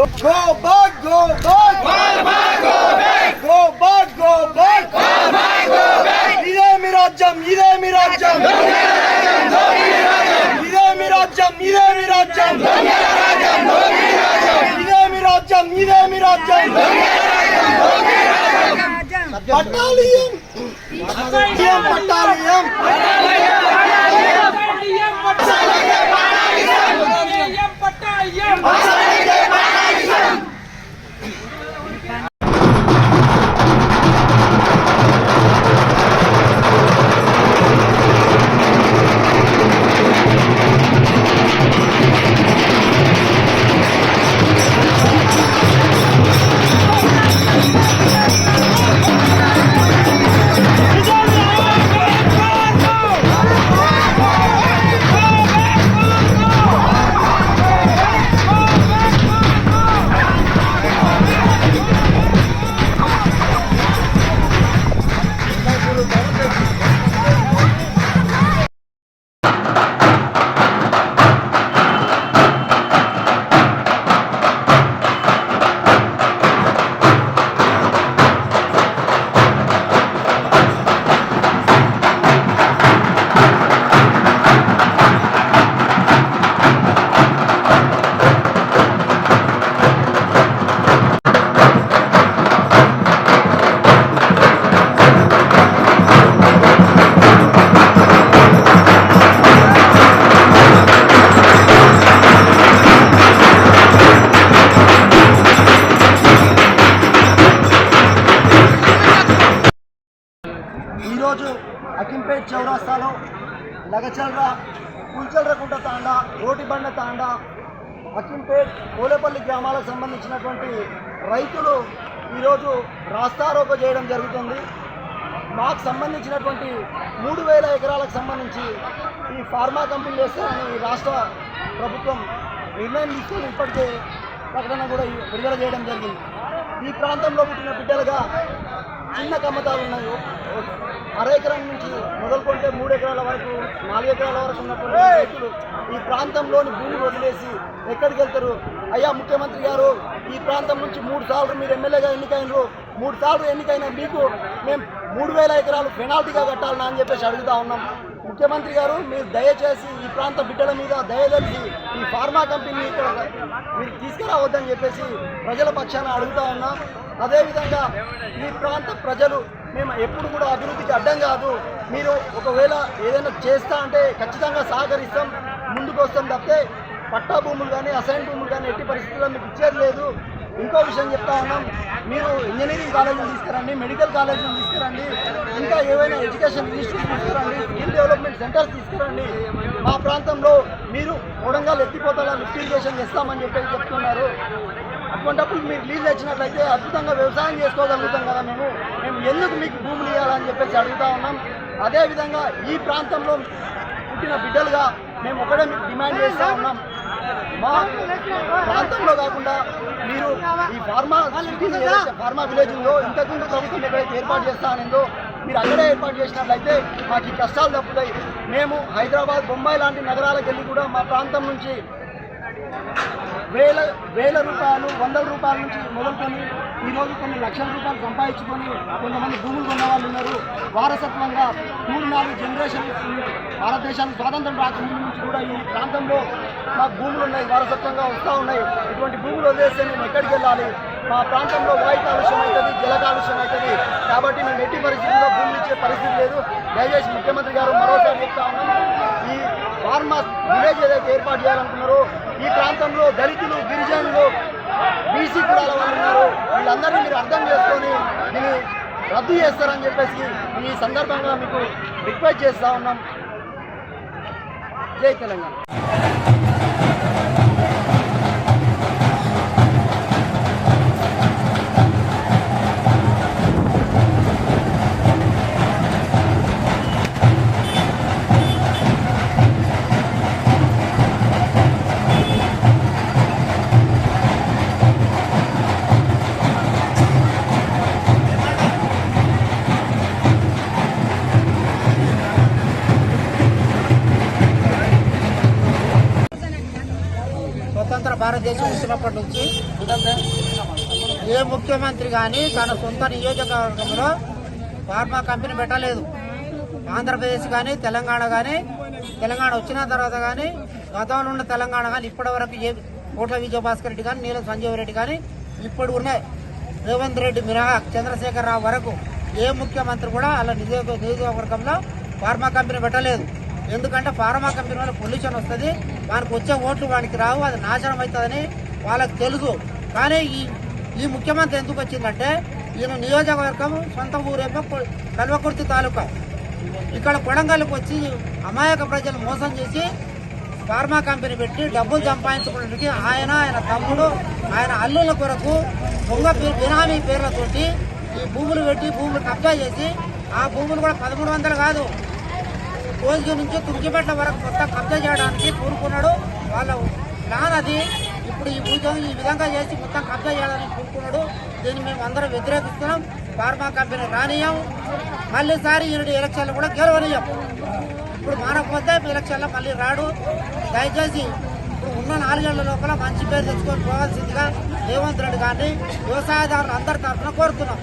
Go back, go back. Bad, bad, go back. Go back, go back. Bad, bad, go back. Yine mi racam, yine mi racam. Dönme racam, dönme racam. Yine mi racam, yine mi racam. Dönme racam, dönme racam. Yine mi racam, yine mi racam. Dönme racam, dönme racam. Battalyam. Battalyam. Battalyam. Battalyam. ఈరోజు అకింపేట్ చౌరాస్తాలో లగచల్ర పుల్చల్రకుంట తాండా రోటిబండ తాండా అకింపేట్ కోలేపల్లి గ్రామాలకు సంబంధించినటువంటి రైతులు ఈరోజు రాస్తారోకో చేయడం జరుగుతుంది. మాకు సంబంధించినటువంటి మూడు వేల ఎకరాలకు సంబంధించి ఈ ఫార్మా కంపెనీ వేస్తారని రాష్ట్ర ప్రభుత్వం నిర్ణయం తీసుకొని ఇప్పటికే ప్రకటన కూడా విడుదల చేయడం జరిగింది. ఈ ప్రాంతంలో పుట్టిన బిడ్డలుగా చిన్న కమ్మతాలు ఉన్నాయి? అర ఎకరం నుంచి మొదలుకొంటే మూడు ఎకరాల వరకు నాలుగు ఎకరాల వరకు ఉన్నటువంటి రైతులు ఈ ప్రాంతంలోని భూమి వదిలేసి ఎక్కడికి వెళ్తారు అయ్యా ముఖ్యమంత్రి గారు ఈ ప్రాంతం నుంచి మూడు సార్లు మీరు ఎమ్మెల్యేగా ఎన్నికైనరు. మూడు సార్లు ఎన్నికైన మీకు మేము మూడు వేల ఎకరాలు పెనాల్టీగా కట్టాలని అని చెప్పేసి అడుగుతా ఉన్నాం. ముఖ్యమంత్రి గారు మీరు దయచేసి ఈ ప్రాంత బిడ్డల మీద దయచేసి ఈ ఫార్మా కంపెనీ ఇక్కడ మీరు తీసుకురావద్దని చెప్పేసి ప్రజల పక్షాన అడుగుతా ఉన్నాం. అదేవిధంగా ఈ ప్రాంత ప్రజలు మేము ఎప్పుడు కూడా అభివృద్ధికి అడ్డం కాదు. మీరు ఒకవేళ ఏదైనా చేస్తా అంటే ఖచ్చితంగా సహకరిస్తాం ముందుకు వస్తాం తప్పితే పట్టా భూములు కానీ అసైన్ భూములు కానీ ఎట్టి పరిస్థితుల్లో మీకు ఇచ్చేది లేదు. ఇంకో విషయం చెప్తా ఉన్నాం. మీరు ఇంజనీరింగ్ కాలేజీని తీసుకురండి మెడికల్ కాలేజీని తీసుకురండి ఇంకా ఏవైనా ఎడ్యుకేషన్ ఇన్స్టిట్యూట్ తీసుకురండి స్కిల్ డెవలప్మెంట్ సెంటర్స్ తీసుకురండి. మా ప్రాంతంలో మీరు కొడంగల్ ఎత్తిపోతల లిఫ్ట్ చేస్తామని చెప్పి చెప్తున్నారు. అటువంటప్పుడు మీరు లీజ్ ఇచ్చినట్లయితే అద్భుతంగా వ్యవసాయం చేసుకోగలుగుతాం కదా మేము. మేము ఎందుకు మీకు భూములు ఇవ్వాలని చెప్పేసి అడుగుతా ఉన్నాం. అదేవిధంగా ఈ ప్రాంతంలో పుట్టిన బిడ్డలుగా మేము ఒకటే మీకు డిమాండ్ చేస్తూ ఉన్నాం. మా ప్రాంతంలో కాకుండా మీరు ఈ ఫార్మా సిటీ ఏదైతే ఫార్మా విలేజ్ ఉందో ఇంతకుముందు ప్రభుత్వం ఎక్కడైతే ఏర్పాటు చేస్తానందో మీరు అక్కడే ఏర్పాటు చేసినట్లయితే మాకు ఈ కష్టాలు తప్పుతాయి. మేము హైదరాబాద్ బొంబాయి లాంటి నగరాలకు వెళ్ళి కూడా మా ప్రాంతం నుంచి వేల వేల రూపాయలు వందల రూపాయల నుంచి మొదలుకొని ఈరోజు కొన్ని లక్షల రూపాయలు సంపాదించుకొని కొంతమంది భూములు కొన్న వాళ్ళు ఉన్నారు. వారసత్వంగా మూడు నాలుగు జనరేషన్ భారతదేశానికి స్వాతంత్రం రాకముందు నుంచి కూడా ఈ ప్రాంతంలో మా భూములు ఉన్నాయి వారసత్వంగా వస్తూ ఉన్నాయి. ఇటువంటి భూములు వదిలేస్తే మేము ఎక్కడికి వెళ్ళాలి? మా ప్రాంతంలో వాయు కాలుష్యం అవుతుంది జల కాలుష్యం అవుతుంది. కాబట్టి మేము ఎట్టి పరిస్థితుల్లో భూములు ఇచ్చే పరిస్థితి లేదు. దయచేసి ముఖ్యమంత్రి గారు మరోసారి చెప్తా ఉన్నాం. ఈ ఫార్మా విలేజ్ ఏదైతే ఏర్పాటు చేయాలనుకున్నారో ఈ ప్రాంతంలో దళితులు గిరిజనులు బీసీ కులాల వాళ్ళు ఉన్నారు. వీళ్ళందరినీ మీరు అర్థం చేసుకొని దీన్ని రద్దు చేస్తారని చెప్పేసి ఈ సందర్భంగా మీకు రిక్వెస్ట్ చేస్తా ఉన్నాం. జై తెలంగాణ. భారతదేశం వచ్చినప్పటి నుంచి ఏ ముఖ్యమంత్రి కానీ తన సొంత నియోజకవర్గంలో ఫార్మా కంపెనీ పెట్టలేదు. ఆంధ్రప్రదేశ్ కానీ తెలంగాణ కానీ తెలంగాణ వచ్చిన తర్వాత కానీ గతంలో ఉన్న తెలంగాణ కానీ ఇప్పటి వరకు ఏ కోట్ల విజయభాస్కర్ రెడ్డి కానీ నీలం సంజీవ్ రెడ్డి కానీ ఇప్పుడు ఉన్నాయి రేవంత్ రెడ్డి మినహా చంద్రశేఖర్ రావు వరకు ఏ ముఖ్యమంత్రి కూడా అలా నియోజక నియోజకవర్గంలో ఫార్మా కంపెనీ పెట్టలేదు. ఎందుకంటే ఫార్మా కంపెనీ వల్ల పొల్యూషన్ వస్తుంది. వానికి వచ్చే ఓట్లు వానికి రావు అది నాశనం అవుతుందని వాళ్ళకి తెలుసు. కానీ ఈ ఈ ముఖ్యమంత్రి ఎందుకు వచ్చిందంటే ఈయన నియోజకవర్గం సొంత ఊరేమో కల్వకుర్తి తాలూకా. ఇక్కడ కొడంగల్కి వచ్చి అమాయక ప్రజలు మోసం చేసి ఫార్మా కంపెనీ పెట్టి డబ్బులు సంపాదించుకోవడానికి ఆయన ఆయన తమ్ముడు ఆయన అల్లుల కొరకు దొంగ పేరు బినామీ పేర్లతోటి ఈ భూములు పెట్టి భూములు కబ్జా చేసి ఆ భూములు కూడా పదమూడు వందలు కాదు కోల్జీ నుంచి తుర్కిపెట్ల వరకు మొత్తం కబ్జా చేయడానికి కోరుకున్నాడు. వాళ్ళ ప్లాన్ అది. ఇప్పుడు ఈ భూజం ఈ విధంగా చేసి మొత్తం కబ్జా చేయడానికి కోరుకున్నాడు. దీన్ని మేము అందరం వ్యతిరేకిస్తున్నాం. ఫార్మా కంపెనీ రానియం మళ్ళీసారి ఈనాడు ఎలక్షన్లు కూడా గెలవనియం ఇప్పుడు మానకపోతే ఎలక్షన్లో మళ్ళీ రాడు. దయచేసి ఇప్పుడు ఉన్న నాలుగేళ్ళ లోపల మంచి పేరు తెచ్చుకొని పోవాల్సిందిగా రేవంత్ రెడ్డి గారిని వ్యవసాయదారులు అందరి తరఫున కోరుతున్నాం.